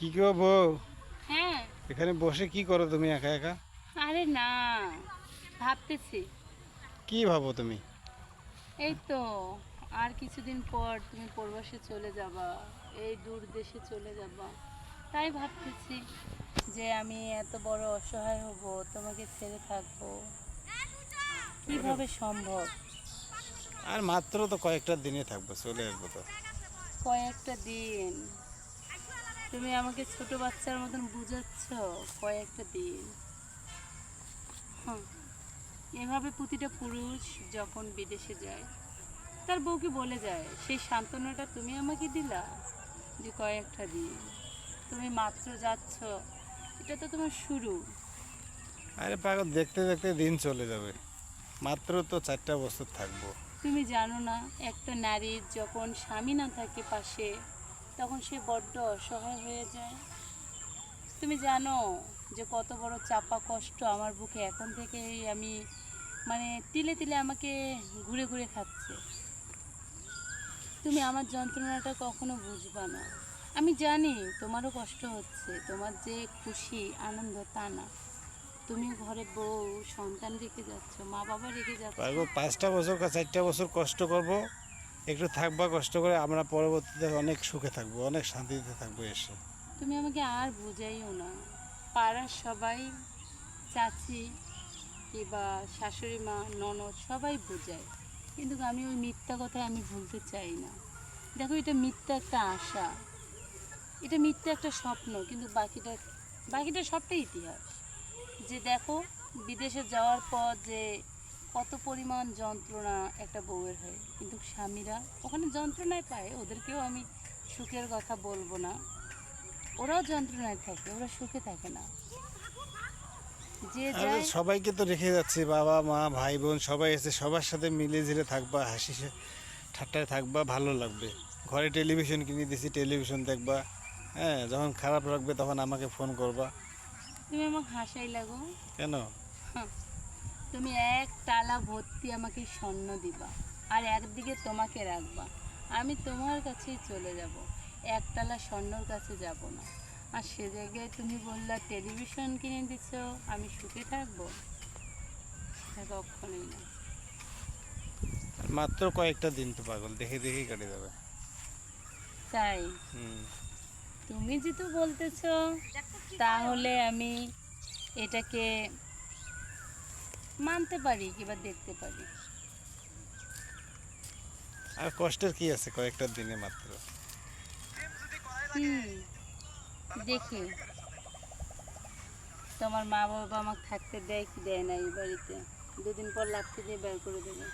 কি গো বউ? হ্যাঁ। এখানে বসে কি করো তুমি একা একা? আরে না ভাবতেছি। কি ভাবো তুমি? এই তো আর কিছুদিন পর তুমি প্রবাসে চলে যাবা এই দূর দেশে চলে যাবা। তাই ভাবতেছি যে আমি এত বড় অসহায় হব তোমাকে ছেড়ে থাকব। কীভাবে সম্ভব? আর মাত্র তো কয়েকটা দিনে থাকব চলে আসব তো। কয়েকটা দিন। তুমি আমাকে ছোট বাচ্চার মতন বুঝাচ্ছ কয়েকটা দিন। এভাবে প্রতিটা পুরুষ যখন বিদেশে যায় তার বউকে বলে যায় সেই সান্ত্বনাটা তুমি আমাকে দিলা যে কয়েকটা দিন। তুমি মাত্র যাচ্ছ এটা তো তোমার শুরু। আরে পাগল দেখতে দেখতে দিন চলে যাবে। মাত্র তো চারটা বছর থাকব। তুমি জানো না একটা নারীর যখন স্বামী না থাকে পাশে তখন সে বড্ড অসহায় হয়ে যায়। তুমি জানো যে কত বড় চাপা কষ্ট আমার বুকে এখন থেকেই আমি মানে তিলে তিলে আমাকে ঘুরে ঘুরে খাচ্ছে। তুমি আমার যন্ত্রণাটা কখনো বুঝবা না। আমি জানি তোমারও কষ্ট হচ্ছে, তোমার যে খুশি আনন্দ তা না। তুমি ঘরে বউ, সন্তান রেখে যাচ্ছ মা বাবা রেখে যাচ্ছ। পাঁচটা বছর চারটা বছর কষ্ট করব। একটু থাকবা, কষ্ট করে আমরা পরবর্তীতে অনেক সুখে থাকব, অনেক শান্তিতে থাকব এসে। তুমি আমাকে আর বোঝাইও না। পাড়ার সবাই, চাচি কিংবা শাশুড়ি মা, ননদ সবাই বোঝায়। কিন্তু আমি ওই মিথ্যা কথা আমি ভুলতে চাই না। দেখো, এটা মিথ্যা একটা আশা। এটা মিথ্যা একটা স্বপ্ন, কিন্তু বাকিটা বাকিটা সবটাই ইতিহাস। যে দেখো, বিদেশে যাওয়ার পর যে কত পরিমাণ যন্ত্রণা একটা বউয়ের হয়। কিন্তু স্বামীরা ওখানে যন্ত্রণায় পায় ওদেরকেও আমি সুখের কথা বলব না। ওরাও যন্ত্রণায় থাকে ওরা সুখে থাকে না। যে সবাইকে তো রেখে যাচ্ছে বাবা মা ভাই বোন সবাই এসে সবার সাথে মিলে ঝিলে থাকবা হাসি ঠাট্টায় থাকবা ভালো লাগবে। ঘরে টেলিভিশন কিনে দিছি টেলিভিশন দেখবা হ্যাঁ যখন খারাপ লাগবে তখন আমাকে ফোন করবা। তুমি আমাকে হাসাই লাগো কেন? তুমি এক টালা ভর্তি আমাকে স্বর্ণ দিবা আর একদিকে তোমাকে রাখবা। আমি তোমার কাছেই চলে যাব। একটালা স্বর্ণর কাছে যাব না। আর সে জায়গায় তুমি বললা টেলিভিশন কিনে দিছ আমি সুখে থাকব? সেটা কখনোই না। মাত্র কয়েকটা দিন তো পাগল দেখে দেখেই কাটে যাবে। তাই? তুমি যেহেতু বলতেছ তাহলে আমি এটাকে মানতে পারি কিংবা দেখতে পারি। আর কষ্টের কি আছে কয়েকটা দিনে মাত্র? হুম দেখি। তোমার মা বাবা আমাকে থাকতে দেয় কি দেয় না এই বাড়িতে? দুদিন পর লাগতে দিয়ে বের করে দেবে।